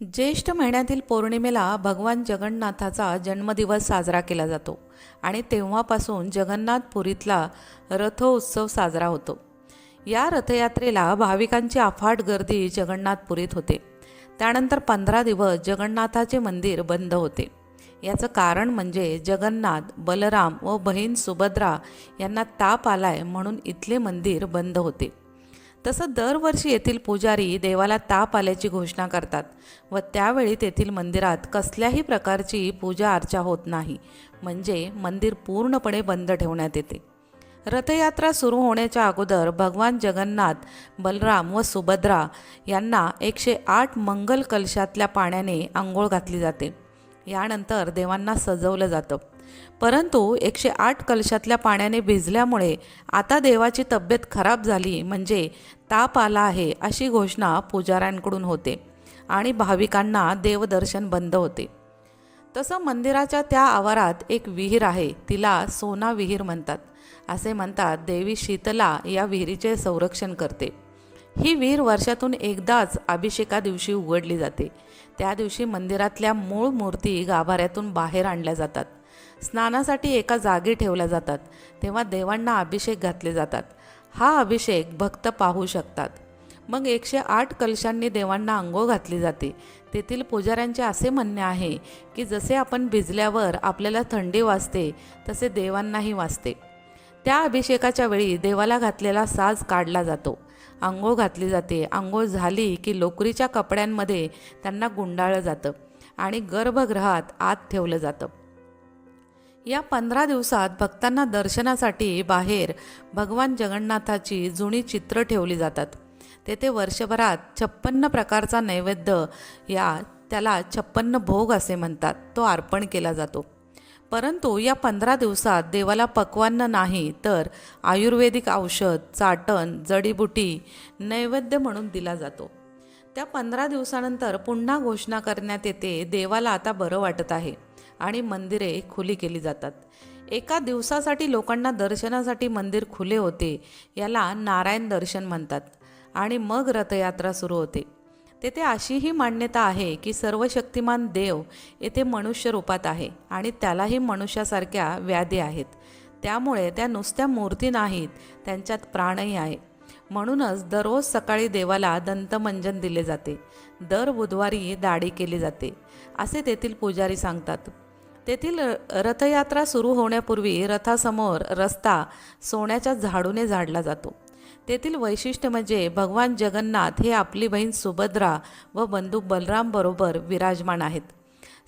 ज्येष्ठ महिन्यातील पौर्णिमेला भगवान जगन्नाथाचा जन्मदिवस साजरा केला जातो आणि तेव्हापासून जगन्नाथपुरीतला रथोत्सव साजरा होतो. या रथयात्रेला भाविकांची अफाट गर्दी जगन्नाथपुरीत होते. त्यानंतर पंधरा दिवस जगन्नाथाचे मंदिर बंद होते. याचं कारण म्हणजे जगन्नाथ बलराम व बहीण सुभद्रा यांना ताप आलाय म्हणून इथले मंदिर बंद होते. तसं दरवर्षी येथील पुजारी देवाला ताप आल्याची घोषणा करतात व त्यावेळी तेथील मंदिरात कसल्याही प्रकारची पूजा अर्चा होत नाही. म्हणजे मंदिर पूर्णपणे बंद ठेवण्यात येते. रथयात्रा सुरू होण्याच्या अगोदर भगवान जगन्नाथ बलराम व सुभद्रा यांना एकशे आठ मंगल कलशातल्या पाण्याने आंघोळ घातली जाते. यानंतर देवांना सजवलं जातं. परंतु एकशे आठ कलशातल्या पाण्याने भिजल्यामुळे आता देवाची तब्येत खराब झाली म्हणजे ताप आला आहे अशी घोषणा पुजाऱ्यांकडून होते आणि भाविकांना देवदर्शन बंद होते. तसं मंदिराच्या त्या आवारात एक विहीर आहे तिला सोना विहीर म्हणतात. असे म्हणतात देवी शीतला या विहिरीचे संरक्षण करते. ही विहीर वर्षातून एकदाच अभिषेका दिवशी उघडली जाते. त्या दिवशी मंदिरातल्या मूळ मूर्ती गाभाऱ्यातून बाहेर आणल्या जातात. स्नानासाठी एका जागी ठेवल्या जातात तेव्हा देवांना अभिषेक घातले जातात. हा अभिषेक भक्त पाहू शकतात. मग एकशे आठ कलशांनी देवांना अंघोळ घातली जाते. तेथील पुजाऱ्यांचे असे म्हणणे आहे की जसे आपण भिजल्यावर आपल्याला थंडी वाजते तसे देवांनाही वाजते. त्या अभिषेकाच्या वेळी देवाला घातलेला साज काढला जातो. आंघोळ घातली जाते. आंघोळ झाली की लोकरीच्या कपड्यांमध्ये त्यांना गुंडाळलं जातं आणि गर्भगृहात आत ठेवलं जातं. या पंधरा दिवसात भक्तांना दर्शनासाठी बाहेर भगवान जगन्नाथाची जुनी चित्र ठेवली जातात. तेथे वर्षभरात छप्पन्न प्रकारचा नैवेद्य या त्याला छप्पन्न भोग असे म्हणतात. तो अर्पण केला जातो. परंतु या पंधरा दिवसात देवाला पक्वान्न नाही तर आयुर्वेदिक औषध चाटण जडीबुटी नैवेद्य म्हणून दिला जातो. त्या पंधरा दिवसानंतर पुन्हा घोषणा करण्यात येते देवाला आता बरं वाटत आहे आणि मंदिरे खुली केली जातात. एका दिवसासाठी लोकांना दर्शनासाठी मंदिर खुले होते याला नारायण दर्शन म्हणतात आणि मग रथयात्रा सुरू होते. तेथे अशीही मान्यता आहे की सर्व शक्तिमान देव येथे मनुष्य रूपात आहे आणि त्यालाही मनुष्यासारख्या व्याधी आहेत. त्यामुळे त्या नुसत्या मूर्ती नाहीत त्यांच्यात प्राणही आहे. म्हणूनच दररोज सकाळी देवाला दंतमंजन दिले जाते. दर बुधवारी दाढी केली जाते असे तेथील पुजारी सांगतात. तेथील रथयात्रा सुरू होण्यापूर्वी रथासमोर रस्ता सोन्याच्या झाडूने झाडला जातो. तेथील वैशिष्ट्य म्हणजे भगवान जगन्नाथ हे आपली बहीण सुभद्रा व बंधू बलरामबरोबर विराजमान आहेत.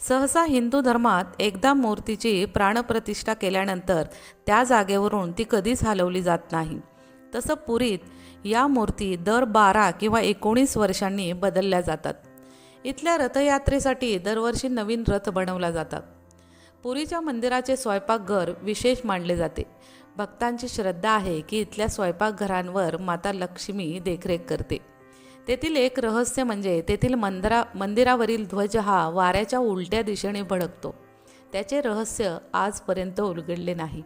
सहसा हिंदू धर्मात एकदा मूर्तीची प्राणप्रतिष्ठा केल्यानंतर त्या जागेवरून ती कधीच हलवली जात नाही. तसं पुरीत या मूर्ती दर बारा किंवा एकोणीस वर्षांनी बदलल्या जातात. इथल्या रथयात्रेसाठी दरवर्षी नवीन रथ बनवला जातात. पुरीच्या मंदिराचे स्वयंपाकघर विशेष मानले जाते. भक्तांची श्रद्धा आहे की इथल्या स्वयंपाकघरांवर माता लक्ष्मी देखरेख करते. तेथील एक रहस्य म्हणजे तेथील मंदिरा मंदिरावरील ध्वज हा वाऱ्याच्या उलट्या दिशेने भडकतो. त्याचे रहस्य आजपर्यंत उलगडले नाही.